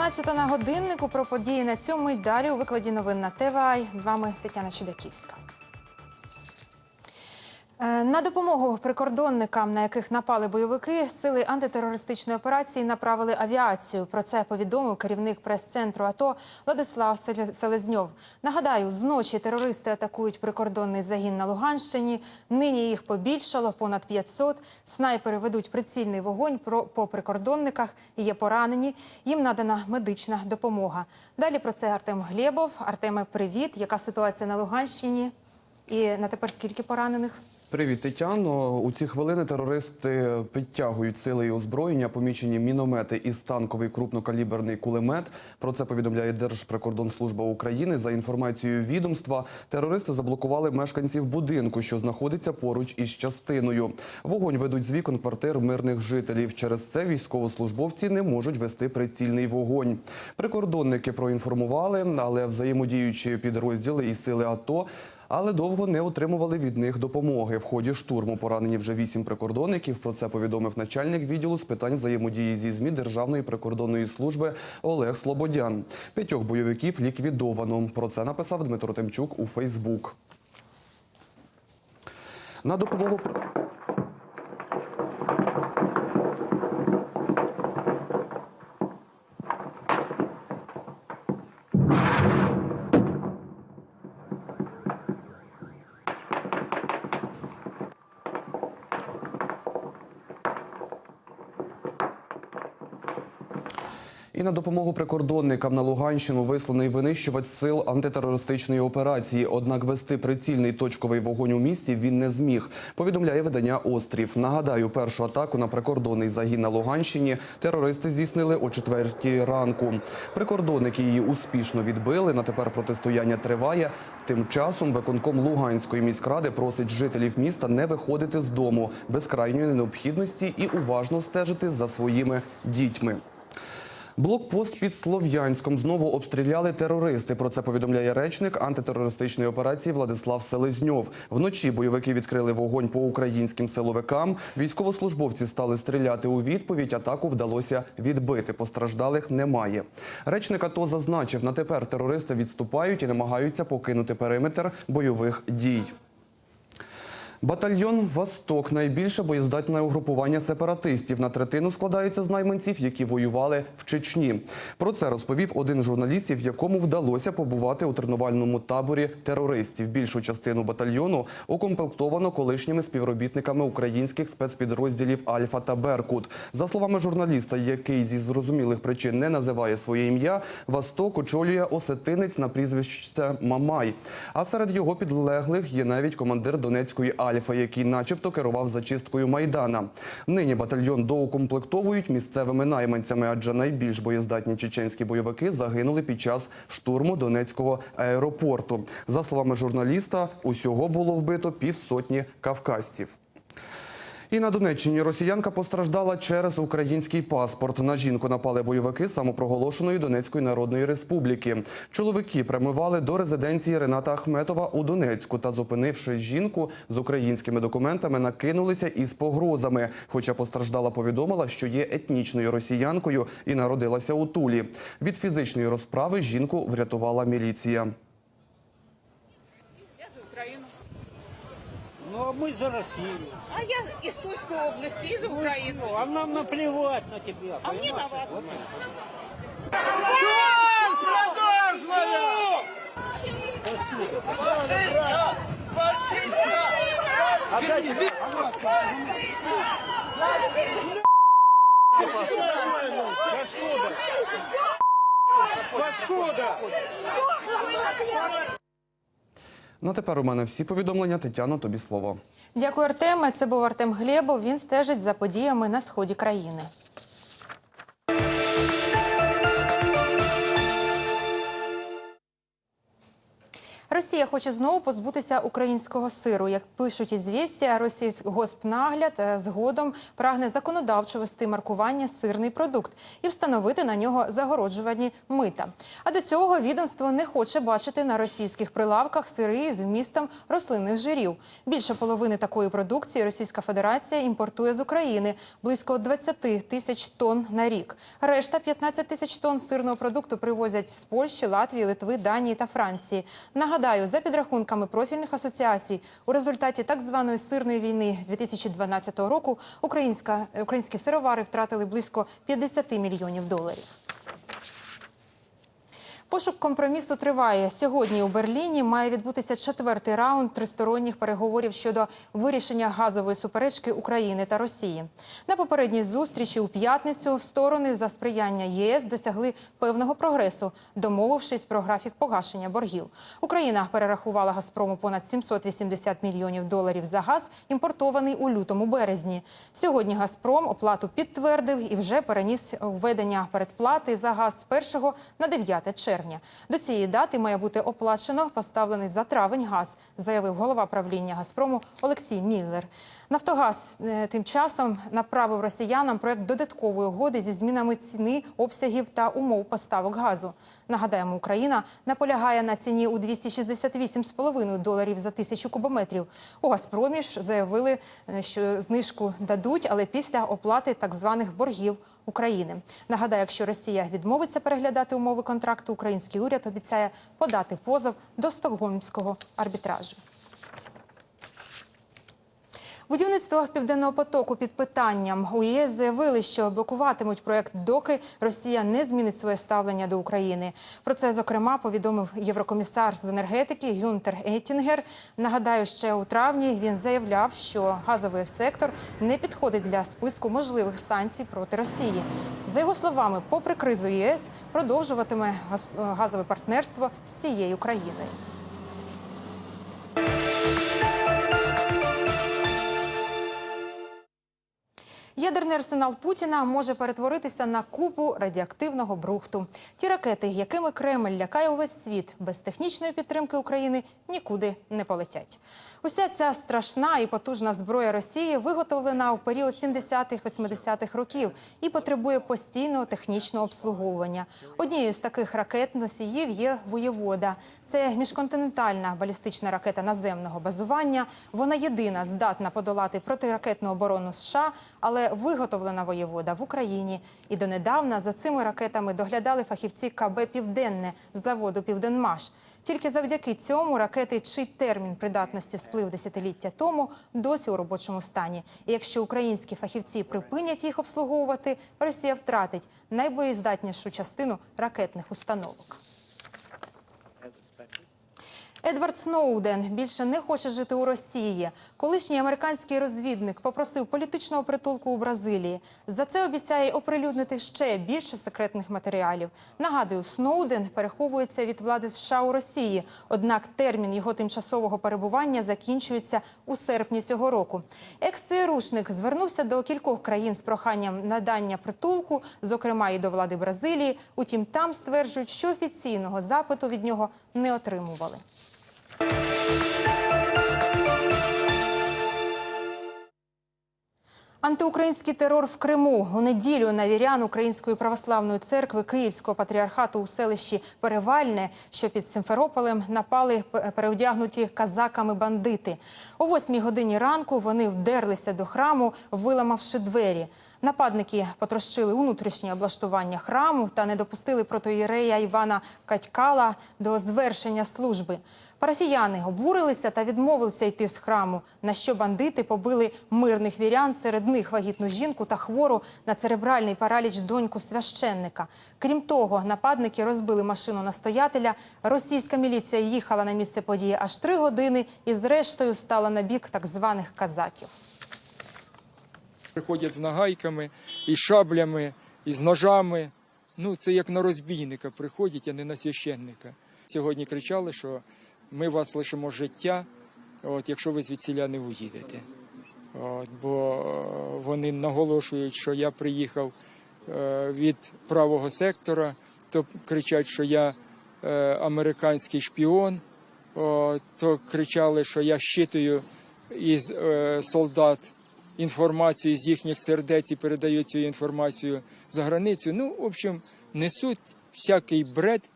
12 на годиннику про події на цьому й далі у викладі новин на ТВАЙ. З вами Тетяна Чудаківська. Е, На допомогу прикордонникам, на яких напали бойовики, сили антитерористичної операції направили авіацію. Про це повідомив керівник прес-центру АТО Владислав Селезньов. Нагадаю, зночі терористи атакують прикордонний загін на Луганщині. Нині їх побільшало понад 500. Снайпери ведуть прицільний вогонь по прикордонниках. Є поранені. Їм надана медична допомога. Далі про це Артем Глєбов. Артеме, привіт. Яка ситуація на Луганщині? І на тепер скільки поранених? Привіт, Тетяно. У ці хвилини терористи підтягують сили і озброєння, помічені міномети і танковий крупнокаліберний кулемет. Про це повідомляє Держприкордонслужба України. За інформацією відомства, терористи заблокували мешканців будинку, що знаходиться поруч із частиною. Вогонь ведуть з вікон квартир мирних жителів. Через це військовослужбовці не можуть вести прицільний вогонь. Прикордонники проінформували, але взаємодіючі підрозділи і сили АТО але довго не отримували від них допомоги. В ході штурму поранені вже вісім прикордонників. Про це повідомив начальник відділу з питань взаємодії зі ЗМІ Державної прикордонної служби Олег Слободян. П'ятьох бойовиків ліквідовано. Про це написав Дмитро Тимчук у Фейсбук. На допомогу І на допомогу прикордонникам на Луганщину висланий винищувач сил антитерористичної операції. Однак вести прицільний точковий вогонь у місті він не зміг. Повідомляє видання Острів. Нагадаю, першу атаку на прикордонний загін на Луганщині терористи здійснили о четвертій ранку. Прикордонники її успішно відбили. На тепер протистояння триває. Тим часом виконком Луганської міськради просить жителів міста не виходити з дому без крайньої необхідності і уважно стежити за своїми дітьми. Блокпост під Слов'янськом знову обстріляли терористи. Про це повідомляє речник антитерористичної операції Владислав Селезньов. Вночі бойовики відкрили вогонь по українським силовикам. Військовослужбовці стали стріляти у відповідь. Атаку вдалося відбити. Постраждалих немає. Речник АТО зазначив, на тепер терористи відступають і намагаються покинути периметр бойових дій. Батальйон Восток найбільше боєздатне угрупування сепаратистів. На третину складається з найманців, які воювали в Чечні. Про це розповів один з журналістів, якому вдалося побувати у тренувальному таборі терористів. Більшу частину батальйону укомплектовано колишніми співробітниками українських спецпідрозділів Альфа та Беркут. За словами журналіста, який зі зрозумілих причин не називає своє ім'я, Восток очолює осетинець на прізвище Мамай. А серед його підлеглих є навіть командир Донецької Альфа, який, начебто, керував зачисткою майдана. Нині батальйон доукомплектовують місцевими найманцями, адже найбільш боєздатні чеченські бойовики загинули під час штурму Донецького аеропорту. За словами журналіста, усього було вбито півсотні кавказців. І на Донеччині росіянка постраждала через український паспорт. На жінку напали бойовики самопроголошеної Донецької Народної Республіки. Чоловіки прямували до резиденції Рената Ахметова у Донецьку та, зупинивши жінку з українськими документами, накинулися із погрозами. Хоча постраждала повідомила, що є етнічною росіянкою і народилася у Тулі. Від фізичної розправи жінку врятувала міліція. А мы за Россию. А я из Тульской области, из Украины. Ну, а нам наплевать на тебя. А мне на вас. Ну а тепер у мене всі повідомлення. Тетяно, тобі слово. Дякую, Артеме. Це був Артем Глєбов. Він стежить за подіями на сході країни. Росія хоче знову позбутися українського сиру. Як пишуть ізвістія, Російськгоспнагляд е, згодом прагне законодавчо вести маркування сирний продукт і встановити на нього загороджувальні мита. А до цього відомство не хоче бачити на російських прилавках сири з вмістом рослинних жирів. Більше половини такої продукції Російська Федерація імпортує з України близько 20 тисяч тонн на рік. Решта 15 тисяч тонн сирного продукту привозять з Польщі, Латвії, Литви, Данії та Франції. Нагадаю, за підрахунками профільних асоціацій, у результаті так званої сирної війни 2012 року українська українські сировари втратили близько 50 мільйонів доларів. Пошук компромісу триває. Сьогодні у Берліні має відбутися четвертий раунд тристоронніх переговорів щодо вирішення газової суперечки України та Росії. На попередній зустрічі у п'ятницю сторони за сприяння ЄС досягли певного прогресу, домовившись про графік погашення боргів. Україна перерахувала Газпрому понад 780 мільйонів доларів за газ, імпортований у лютому березні. Сьогодні Газпром оплату підтвердив і вже переніс введення передплати за газ з 1 на 9 червня. До цієї дати має бути оплачено поставлений за травень газ, заявив голова правління Газпрому Олексій Міллер. Нафтогаз е, тим часом направив росіянам проект додаткової угоди зі змінами ціни, обсягів та умов поставок газу. Нагадаємо, Україна наполягає на ціні у 268,5 доларів за тисячу кубометрів. У Газпромі ж заявили, е, що знижку дадуть, але після оплати так званих боргів України. Нагадаю, якщо Росія відмовиться переглядати умови контракту, український уряд обіцяє подати позов до Стокгольмського арбітражу. Будівництво південного потоку під питанням у ЄС заявили, що блокуватимуть проект, доки Росія не змінить своє ставлення до України. Про це зокрема повідомив єврокомісар з енергетики Гюнтер Еттінгер. Нагадаю, ще у травні він заявляв, що газовий сектор не підходить для списку можливих санкцій проти Росії. За його словами, попри кризу ЄС продовжуватиме газ- газове партнерство з цією країною. Ядерний арсенал Путіна може перетворитися на купу радіоактивного брухту. Ті ракети, якими Кремль лякає увесь світ, без технічної підтримки України нікуди не полетять. Уся ця страшна і потужна зброя Росії виготовлена у період 70-80-х років і потребує постійного технічного обслуговування. Однією з таких ракет носіїв є воєвода. Це міжконтинентальна балістична ракета наземного базування. Вона єдина здатна подолати протиракетну оборону США, але виготовлена воєвода в Україні. І донедавна за цими ракетами доглядали фахівці КБ Південне з заводу Південмаш. Тільки завдяки цьому ракети, чий термін придатності сплив десятиліття тому, досі у робочому стані. І якщо українські фахівці припинять їх обслуговувати, Росія втратить найбоєздатнішу частину ракетних установок. Едвард Сноуден більше не хоче жити у Росії. Колишній американський розвідник попросив політичного притулку у Бразилії. За це обіцяє оприлюднити ще більше секретних матеріалів. Нагадую, Сноуден переховується від влади США у Росії. Однак термін його тимчасового перебування закінчується у серпні цього року. Екс-ЦРУшник звернувся до кількох країн з проханням надання притулку, зокрема і до влади Бразилії. Утім, там стверджують, що офіційного запиту від нього не отримували. Антиукраїнський терор в Криму у неділю на вірян Української православної церкви Київського патріархату у селищі Перевальне, що під Симферополем, напали переодягнуті казаками бандити. О восьмій годині ранку вони вдерлися до храму, виламавши двері. Нападники потрощили внутрішнє облаштування храму та не допустили протоїрея Івана Катькала до звершення служби. Парафіяни обурилися та відмовилися йти з храму, на що бандити побили мирних вірян, серед них вагітну жінку та хвору на церебральний параліч доньку священника. Крім того, нападники розбили машину настоятеля. Російська міліція їхала на місце події аж три години і зрештою стала на бік так званих казаків. Приходять з нагайками, і шаблями, і з ножами. Ну, це як на розбійника приходять, а не на священника. Сьогодні кричали, що ми вас лишимо життя, от, якщо ви звідсіля не уїдете. От, бо вони наголошують, що я приїхав е, від правого сектора, то кричать, що я е, американський шпіон. то кричали, що я щитую із е, солдат інформацію з їхніх сердець і передають цю інформацію за границю. Ну, в общем, несуть всякий бред.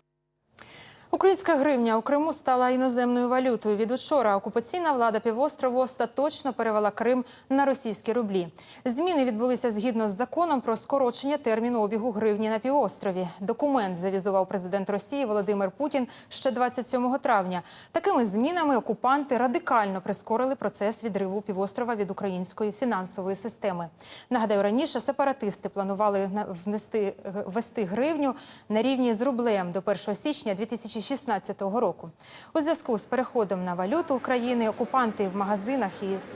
Українська гривня у Криму стала іноземною валютою. Від учора окупаційна влада півострову остаточно перевела Крим на російські рублі. Зміни відбулися згідно з законом про скорочення терміну обігу гривні на півострові. Документ завізував президент Росії Володимир Путін ще 27 травня. Такими змінами окупанти радикально прискорили процес відриву півострова від української фінансової системи. Нагадаю, раніше сепаратисти планували внести ввести гривню на рівні з рублем до 1 січня 2016 року. У зв'язку з переходом на валюту України окупанти в магазинах і с-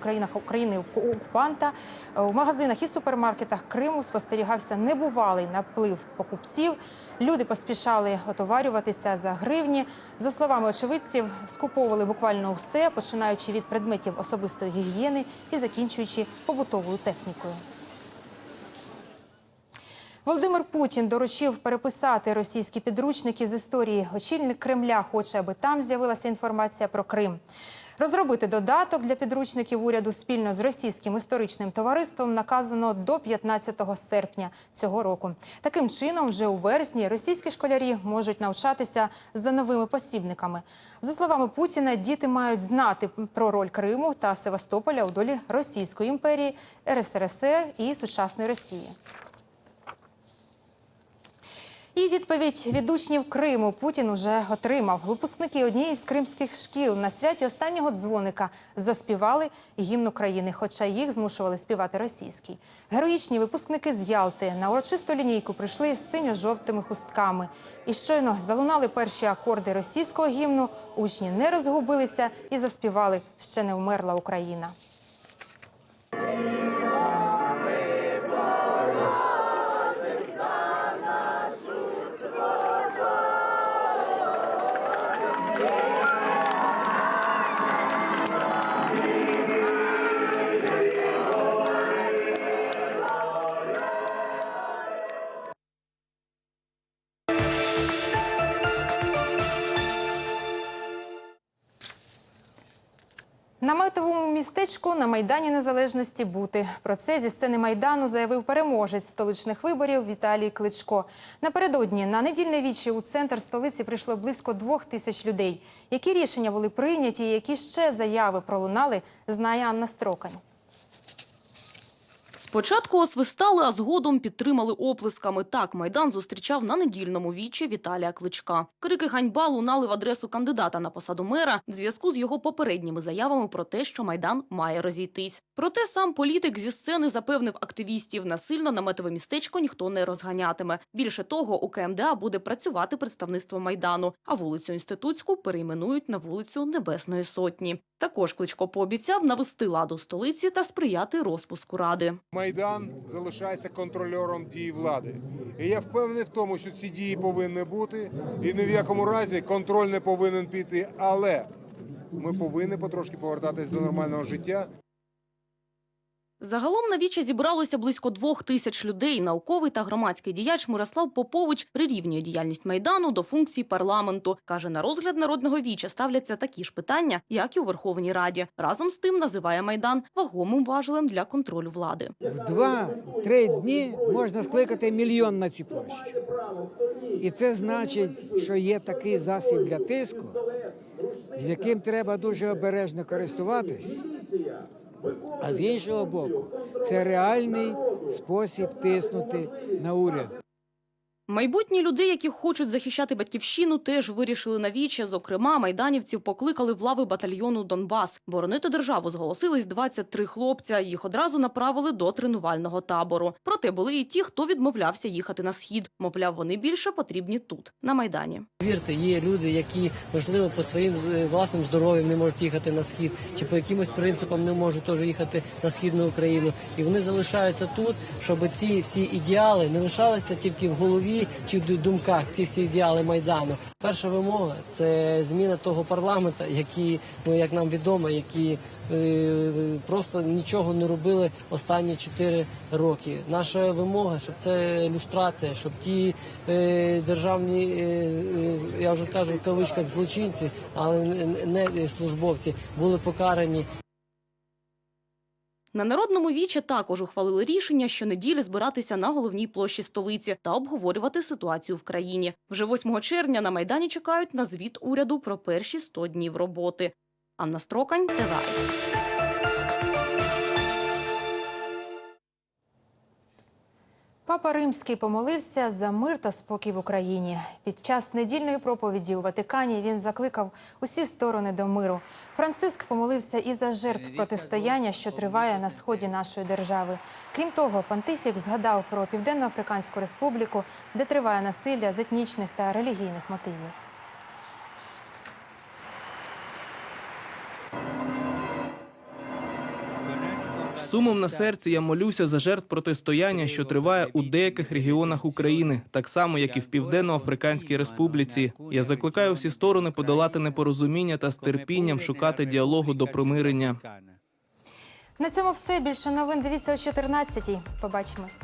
країнах України окупанта е, у магазинах і супермаркетах Криму спостерігався небувалий наплив покупців. Люди поспішали отоварюватися за гривні. За словами очевидців, скуповували буквально усе, починаючи від предметів особистої гігієни і закінчуючи побутовою технікою. Володимир Путін доручив переписати російські підручники з історії. Очільник Кремля хоче, аби там з'явилася інформація про Крим. Розробити додаток для підручників уряду спільно з російським історичним товариством наказано до 15 серпня цього року. Таким чином, вже у вересні російські школярі можуть навчатися за новими посібниками. За словами Путіна, діти мають знати про роль Криму та Севастополя у долі Російської імперії, РСРСР і сучасної Росії. І відповідь від учнів Криму Путін уже отримав. Випускники однієї з кримських шкіл на святі останнього дзвоника заспівали гімн України, хоча їх змушували співати російський. Героїчні випускники з Ялти на урочисту лінійку прийшли з синьо-жовтими хустками. І щойно залунали перші акорди російського гімну. Учні не розгубилися і заспівали Ще не вмерла Україна. Obrigado. Містечку на Майдані Незалежності бути. Про це зі сцени Майдану заявив переможець столичних виборів Віталій Кличко. Напередодні на недільне вічі у центр столиці прийшло близько двох тисяч людей. Які рішення були прийняті, і які ще заяви пролунали, знає Анна Строкань. Спочатку освистали, а згодом підтримали оплесками. Так Майдан зустрічав на недільному вічі Віталія Кличка. Крики ганьба лунали в адресу кандидата на посаду мера в зв'язку з його попередніми заявами про те, що Майдан має розійтись. Проте сам політик зі сцени запевнив активістів, насильно наметове містечко ніхто не розганятиме. Більше того, у КМДА буде працювати представництво Майдану, а вулицю Інститутську перейменують на вулицю Небесної Сотні. Також Кличко пообіцяв навести ладу в столиці та сприяти розпуску ради. Майдан залишається контрольором дій влади. І я впевнений в тому, що ці дії повинні бути, і ні в якому разі контроль не повинен піти. Але ми повинні потрошки повертатись до нормального життя. Загалом на вічі зібралося близько двох тисяч людей. Науковий та громадський діяч Мирослав Попович прирівнює діяльність Майдану до функцій парламенту. Каже, на розгляд народного віча ставляться такі ж питання, як і у Верховній Раді. Разом з тим називає Майдан вагомим важелем для контролю влади. В два-три дні можна скликати мільйон на цю площу. І це значить, що є такий засіб для тиску, яким треба дуже обережно користуватись. А з іншого боку, це реальний спосіб тиснути на уряд. Майбутні люди, які хочуть захищати батьківщину, теж вирішили на віче. Зокрема, майданівців покликали в лави батальйону Донбас. Боронити державу зголосились 23 хлопця. Їх одразу направили до тренувального табору. Проте були і ті, хто відмовлявся їхати на схід. Мовляв, вони більше потрібні тут, на майдані. Вірте, є люди, які можливо по своїм е, власним здоров'ям не можуть їхати на схід, чи по якимось принципам не можуть теж їхати на східну Україну, і вони залишаються тут, щоб ці всі ідеали не лишалися тільки в голові чи в думках ці всі ідеали майдану. Перша вимога це зміна того парламенту, які ну як нам відомо, які е, просто нічого не робили останні 4 роки. Наша вимога, щоб це люстрація, щоб ті е, державні, е, е, я вже кажу в кавичках злочинці, але не службовці, були покарані На народному вічі також ухвалили рішення щонеділі збиратися на головній площі столиці та обговорювати ситуацію в країні. Вже 8 червня на Майдані чекають на звіт уряду про перші 100 днів роботи. Анна Строкань, ТВА. Папа Римський помолився за мир та спокій в Україні. Під час недільної проповіді у Ватикані він закликав усі сторони до миру. Франциск помолився і за жертв протистояння, що триває на сході нашої держави. Крім того, Пантифік згадав про Південно-Африканську республіку, де триває насилля з етнічних та релігійних мотивів. Сумом на серці я молюся за жертв протистояння, що триває у деяких регіонах України, так само як і в Південно-Африканській Республіці. Я закликаю всі сторони подолати непорозуміння та з терпінням шукати діалогу до примирення. На цьому все. Більше новин дивіться о 14-й. Побачимось.